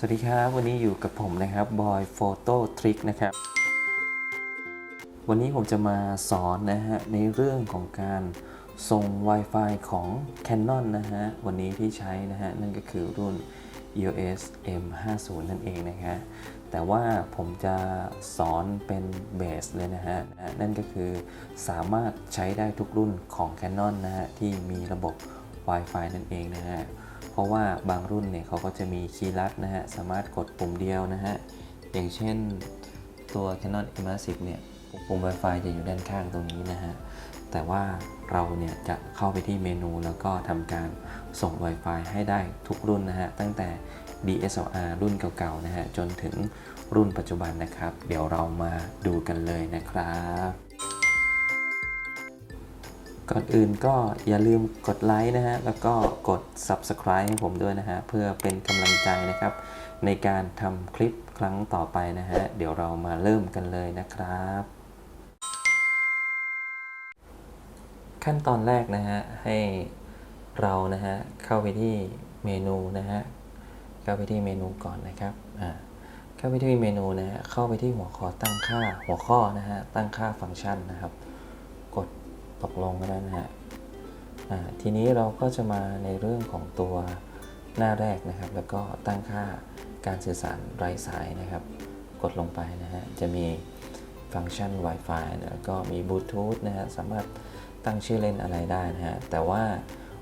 สวัสดีครับ วันนี้อยู่กับผมนะครับบอยโฟโต้ทริกนะครับ วันนี้ผมจะมาสอนนะฮะ ในเรื่องของการส่ง Wi-Fi ของ Canon นะฮะ วันนี้ที่ใช้นะฮะ นั่นก็คือรุ่น EOS M50 นั่นเองนะฮะ แต่ว่าผมจะสอนเป็นเบสเลยนะฮะ นั่นก็คือสามารถใช้ได้ทุกรุ่นของ Canon นะฮะ ที่มีระบบ Wi-Fi นั่นเองนะฮะ ราะว่าบางรุ่นเนี่ยเขาก็จะมีคีย์ลัดนะฮะ สามารถกดปุ่มเดียวนะฮะ อย่างเช่นตัว Canon Immersive เนี่ยปุ่ม Wi-Fi จะอยู่ด้านข้างตรงนี้นะฮะ แต่ว่าเราเนี่ยจะเข้าไปที่เมนูแล้วก็ทำการส่ง Wi-Fi ให้ได้ทุกรุ่นนะฮะ ตั้งแต่ DSLR รุ่นเก่าๆนะฮะ จนถึงรุ่นปัจจุบันนะครับ เดี๋ยวเรามาดูกันเลยนะครับ ก่อนอื่นก็อย่าลืมกดไลค์นะฮะ แล้วก็กด Subscribe ให้ผมด้วยนะฮะ เพื่อเป็นกำลังใจนะครับ ในการทำคลิปครั้งต่อไปนะฮะ เดี๋ยวเรามาเริ่มกันเลยนะครับ ขั้นตอนแรกนะฮะ ให้เรานะฮะ เข้าไปที่เมนูนะฮะ เข้าไปที่เมนูก่อนนะครับ อ่า เข้าไปที่เมนูนะฮะ เข้าไปที่หัวข้อตั้งค่าหัวข้อนะฮะ ตั้งค่าฟังก์ชันนะครับ ตกลงกันแล้วนะฮะทีนี้เราก็จะมาในเรื่องของตัวหน้าแรกนะครับ แล้วก็ตั้งค่าการสื่อสารไร้สายนะครับ กดลงไปนะฮะ จะมีฟังก์ชัน Wi-Fi นะแล้วก็มีบลูทูธนะฮะ สามารถตั้งชื่อเล่นอะไรได้นะฮะ แต่ว่า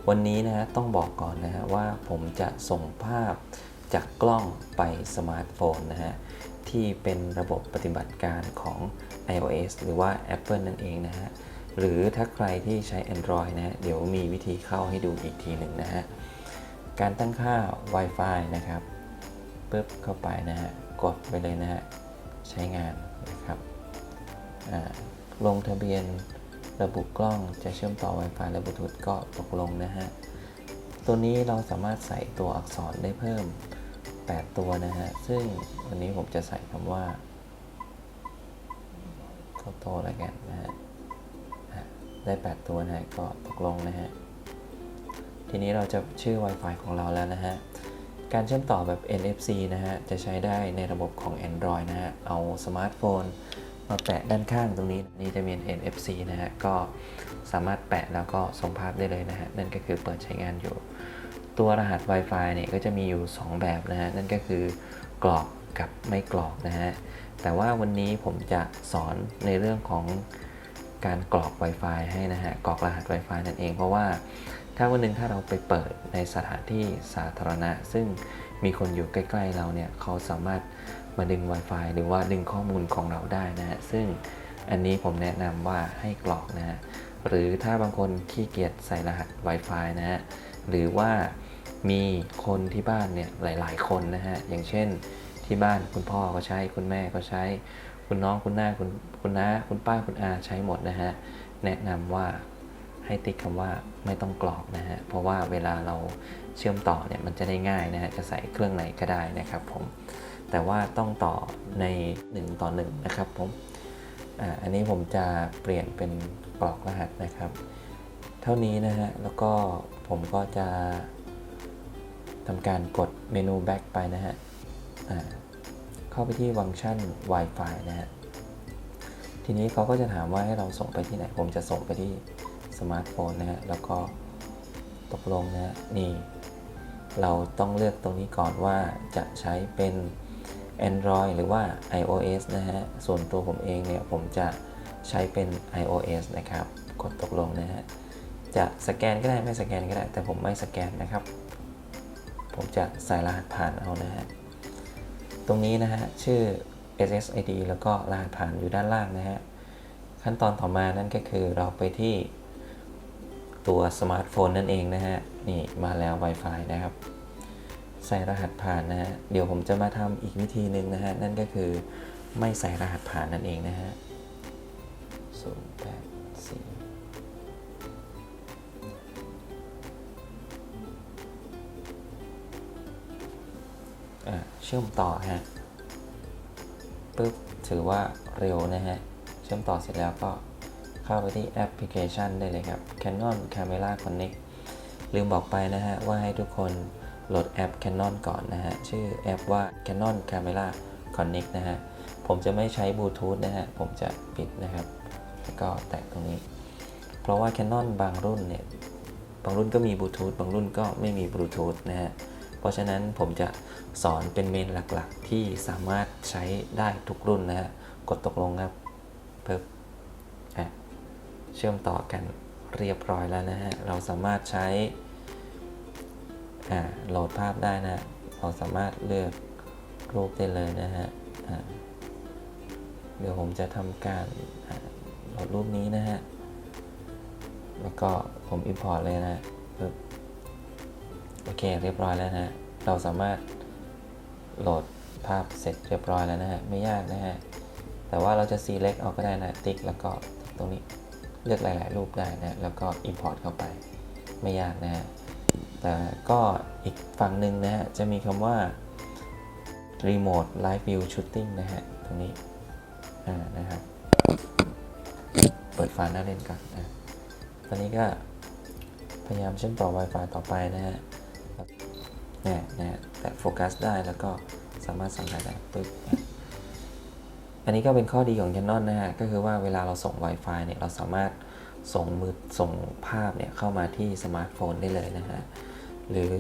วันนี้นะฮะต้องบอกก่อนนะฮะว่าผมจะส่งภาพจากกล้องไปสมาร์ทโฟนนะฮะ ที่เป็นระบบปฏิบัติการของ iOS หรือว่า Apple นั่นเองนะฮะ หรือถ้าใครที่ใช้ Android นะฮะเดี๋ยวมีวิธีเข้าให้ดูอีกทีหนึ่งนะฮะ การตั้งค่า Wi-Fi นะครับปึ๊บเข้าไปนะฮะ กดไปเลยนะฮะ ใช้งานนะครับอ่าลงทะเบียนระบุกล้องจะเชื่อมต่อ Wi-Fi และบลูทูธก็ตกลงนะฮะ ตัวนี้เราสามารถใส่ตัวอักษรได้เพิ่ม 8 ตัวนะฮะ ซึ่งวันนี้ผมจะใส่คำว่าโตโต้แล้วกันนะฮะ ได้ 8 ตัวนะฮะก็ตกลงนะฮะ ทีนี้เราจะชื่อ Wi-Fi ของเราแล้วนะฮะ การเชื่อมต่อแบบ NFC นะฮะ จะใช้ได้ในระบบของ Android นะฮะ เอาสมาร์ทโฟนมาแปะด้านข้างตรงนี้นี่จะมี NFC นะฮะ ก็สามารถแปะแล้วก็ส่งภาพได้เลยนะฮะ นั่นก็คือเปิดใช้งานอยู่ ตัวรหัส Wi-Fi เนี่ยก็จะมีอยู่ 2 แบบนะฮะ นั่นก็คือกรอกกับไม่กรอกนะฮะ แต่ว่าวันนี้ผมจะสอนในเรื่องของ การกรอก Wi-Fi ให้นะฮะกรอกรหัส Wi-Fi นั่นเองเพราะว่า ถ้าวันหนึ่งถ้าเราไปเปิดในสถานที่สาธารณะ ซึ่งมีคนอยู่ใกล้ ๆ เราเนี่ยเขาสามารถมาดึง Wi-Fi หรือว่าดึงข้อมูลของเราได้นะฮะซึ่งอันนี้ผมแนะนำว่าให้กรอกนะฮะหรือถ้าบางคนขี้เกียจใส่รหัส Wi-Fi นะฮะหรือว่ามีคนที่บ้านเนี่ยหลาย ๆ คนนะฮะอย่างเช่นที่บ้านคุณพ่อก็ใช้คุณแม่ก็ใช้ คุณน้องคุณหน้าคุณคุณน้าคุณป้าคุณอาใช้หมดนะฮะ แนะนำว่าให้ติ๊กคำว่าไม่ต้องกรอกนะฮะ เพราะว่าเวลาเราเชื่อมต่อเนี่ยมันจะได้ง่ายนะฮะ จะใส่เครื่องไหนก็ได้นะครับผม แต่ว่าต้องต่อใน 1 ต่อ 1 นะครับผมอ่าอันนี้ผมจะเปลี่ยนเป็นกรอกรหัสนะครับ เท่านี้นะฮะ แล้วก็ผมก็จะทำการกดเมนู back ไปนะฮะอ่า เข้าไปที่ฟังก์ชัน Wi-Fi นะฮะ ทีนี้เขาก็จะถามว่าให้เราส่งไปที่ไหน ผมจะส่งไปที่สมาร์ทโฟนนะฮะ แล้วก็ตกลงนะฮะนี่ เราต้องเลือกตรงนี้ก่อนว่าจะใช้เป็น Android หรือว่า iOS นะฮะ ส่วนตัวผมเองเนี่ย ผมจะใช้เป็น iOS นะครับ กดตกลงนะฮะ จะสแกนก็ได้ไม่สแกนก็ได้ แต่ผมไม่สแกนนะครับ ผมจะใส่รหัสผ่านเอานะฮะ ตรงนี้นะฮะ ชื่อ SSID แล้วก็รหัสผ่านอยู่ด้านล่างนะฮะ ขั้นตอนต่อมานั่นก็คือเราไปที่ตัวสมาร์ทโฟนนั่นเองนะฮะ นี่มาแล้ว Wi-Fi นะครับ ใส่รหัสผ่านนะฮะ เดี๋ยวผมจะมาทำอีกวิธีหนึ่งนะฮะ นั่นก็คือไม่ใส่รหัสผ่านนั่นเองนะฮะ0 8 4 เชื่อมต่อฮะปุ๊บถือว่าเร็วนะฮะ เชื่อมต่อเสร็จแล้วก็เข้าไปที่แอปพลิเคชันได้เลยครับ Canon Camera Connect ลืมบอกไปนะฮะ ว่าให้ทุกคนโหลดแอป Canon ก่อนนะฮะ ชื่อแอปว่า Canon Camera Connect นะฮะ ผมจะไม่ใช้บลูทูธนะฮะ ผมจะปิดนะครับ แล้วก็แตะตรงนี้ เพราะว่า Canon บางรุ่นเนี่ย บางรุ่นก็มีบลูทูธบางรุ่นก็ไม่มีบลูทูธนะฮะ ราะฉะนั้นผมจะสอนเป็นเมนหลักๆ ที่สามารถใช้ได้ทุกรุ่นนะฮะ กดตกลงครับเพิ่มเชื่อมต่อกันเรียบร้อยแล้วนะฮะ เราสามารถใช้โหลดภาพได้นะ เราสามารถเลือกรูปได้เลยนะฮะเดี๋ยวผมจะทำการโหลดรูปนี้นะฮะ แล้วก็ผม import เลยนะ โอเคเรียบร้อยแล้วนะฮะเราสามารถโหลดภาพเสร็จเรียบร้อยแล้วนะฮะไม่ยากนะฮะแต่ว่าเราจะ select เอาก็ได้นะติ๊กแล้วก็ตรงนี้เลือกหลาย ๆ รูปได้นะแล้วก็ import เข้าไปไม่ยากนะฮะแต่ก็อีกฝั่งหนึ่งนะฮะจะมีคำว่า remote live view shooting นะฮะตรงนี้อ่านะครับเปิดไฟล์หน้าเล่นก่อนนะตอนนี้ก็พยายามเชื่อมต่อ Wi-Fi ต่อไปนะฮะ เนี่ยนะแต่โฟกัสได้แล้วก็สามารถสั่งได้ปึ๊บอันนี้ก็เป็นข้อดีของ Canon นะฮะ ก็คือว่าเวลาเราส่ง Wi-Fi เนี่ย เราสามารถส่งมือส่งภาพเนี่ย เข้ามาที่สมาร์ทโฟนได้เลยนะฮะ หรือ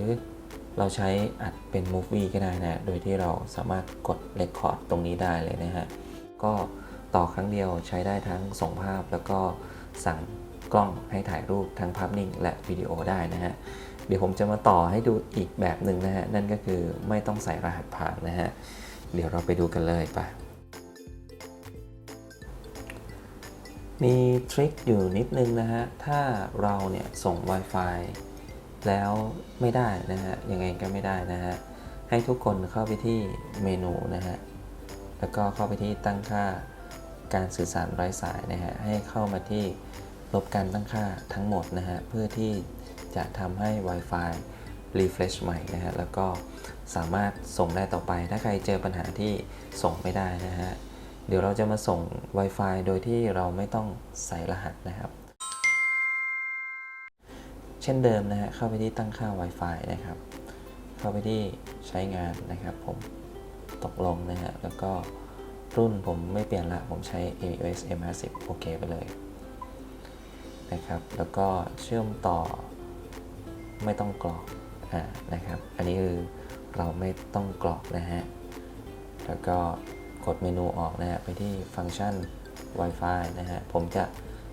เราใช้อัดเป็น Movie ก็ได้นะ โดยที่เราสามารถกด Record ตรงนี้ได้เลยนะฮะ ก็ต่อครั้งเดียวใช้ได้ทั้งส่งภาพแล้วก็สั่งกล้องให้ถ่ายรูปทั้งภาพนิ่งและวิดีโอได้นะฮะ เดี๋ยวผมจะมาต่อให้ดูอีกแบบหนึ่งนะฮะ นั่นก็คือไม่ต้องใส่รหัสผ่านนะฮะ เดี๋ยวเราไปดูกันเลยไปมีทริคอยู่นิดนึงนะฮะ ถ้าเราเนี่ยส่ง Wi-Fi แล้วไม่ได้นะฮะ ยังไงก็ไม่ได้นะฮะ ให้ทุกคนเข้าไปที่เมนูนะฮะ แล้วก็เข้าไปที่ตั้งค่าการสื่อสารไร้สายนะฮะ ให้เข้ามาที่ลบการตั้งค่าทั้งหมดนะฮะ เพื่อที่ จะทำให้ Wi-Fi refresh ใหม่นะฮะแล้วก็สามารถส่งได้ต่อไป ถ้าใครเจอปัญหาที่ส่งไม่ได้นะฮะเดี๋ยวเราจะมาส่ง Wi-Fi โดยที่เราไม่ต้องใส่รหัสนะครับ เช่นเดิมนะฮะเข้าไปที่ตั้งค่า Wi-Fi นะครับ เข้าไปที่ใช้งานนะครับ ผมตกลงนะฮะแล้วก็รุ่นผมไม่เปลี่ยนละ ผมใช้ AOS M50 โอเคไปเลยนะครับ แล้วก็เชื่อมต่อ ไม่ต้องกรอกอนะครับ อันนี้คือเราไม่ต้องกรอกนะฮะ แล้วก็กดเมนูออกนะฮะไปที่ฟังก์ชัน Wi-Fi นะฮะ ผมจะ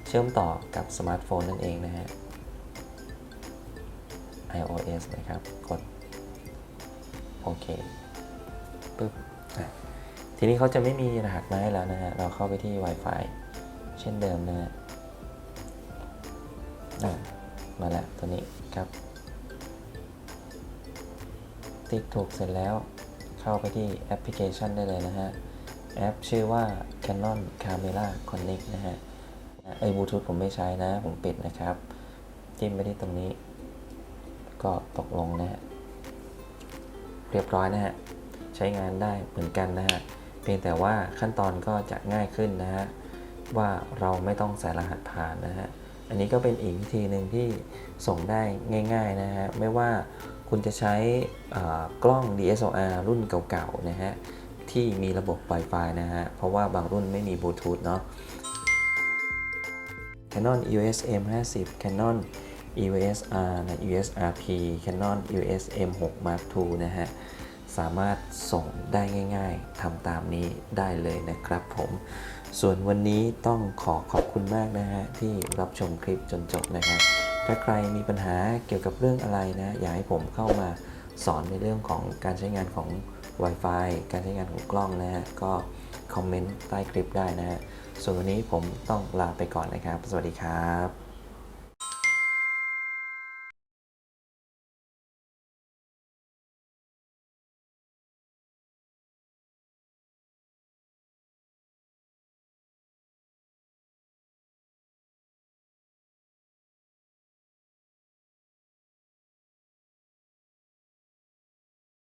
เชื่อมต่อกับสมาร์ทโฟนนั่นเองนะฮะ iOS นะครับ กด โอเคปึ๊บทีนี้เขาจะไม่มีรหัสมาให้แล้วนะฮะ เราเข้าไปที่ Wi-Fi เช่นเดิมนะฮะอะมาแล้วตัวนี้ครับ ติ๊กถูกเสร็จแล้ว เข้าไปที่แอปพลิเคชันได้เลยนะฮะ แอปชื่อว่า Canon Camera Connect นะฮะไอ้บลูทูธผมไม่ใช้นะ ผมปิดนะครับ จิ้มไปที่ตรงนี้ ก็ตกลงนะฮะ เรียบร้อยนะฮะ ใช้งานได้เหมือนกันนะฮะ เพียงแต่ว่าขั้นตอนก็จะง่ายขึ้นนะฮะ ว่าเราไม่ต้องใส่รหัสผ่านนะฮะ อันนี้ก็เป็นอีกวิธีหนึ่งที่ส่งได้ง่าย ๆนะฮะ ไม่ว่า คุณจะใช้กล้อง DSLR รุ่นเก่าๆนะฮะที่มีระบบ Wi-Fi นะฮะ เพราะว่าบางรุ่นไม่มีบลูทูธเนาะ Canon EOS M50 Canon EOS R นะ EOS RP Canon EOS M6 Mark II นะฮะ สามารถส่งได้ง่ายๆทำตามนี้ได้เลยนะครับผม ส่วนวันนี้ต้องขอขอบคุณมากนะฮะ ที่รับชมคลิปจนจบนะครับ ถ้าใครมีปัญหาเกี่ยวกับเรื่องอะไรนะ อยากให้ผมเข้ามาสอนในเรื่องของการใช้งานของ Wi-Fi การใช้งานของกล้องนะฮะ ก็คอมเมนต์ใต้คลิปได้นะฮะ ส่วนวันนี้ผมต้องลาไปก่อนนะครับ สวัสดีครับ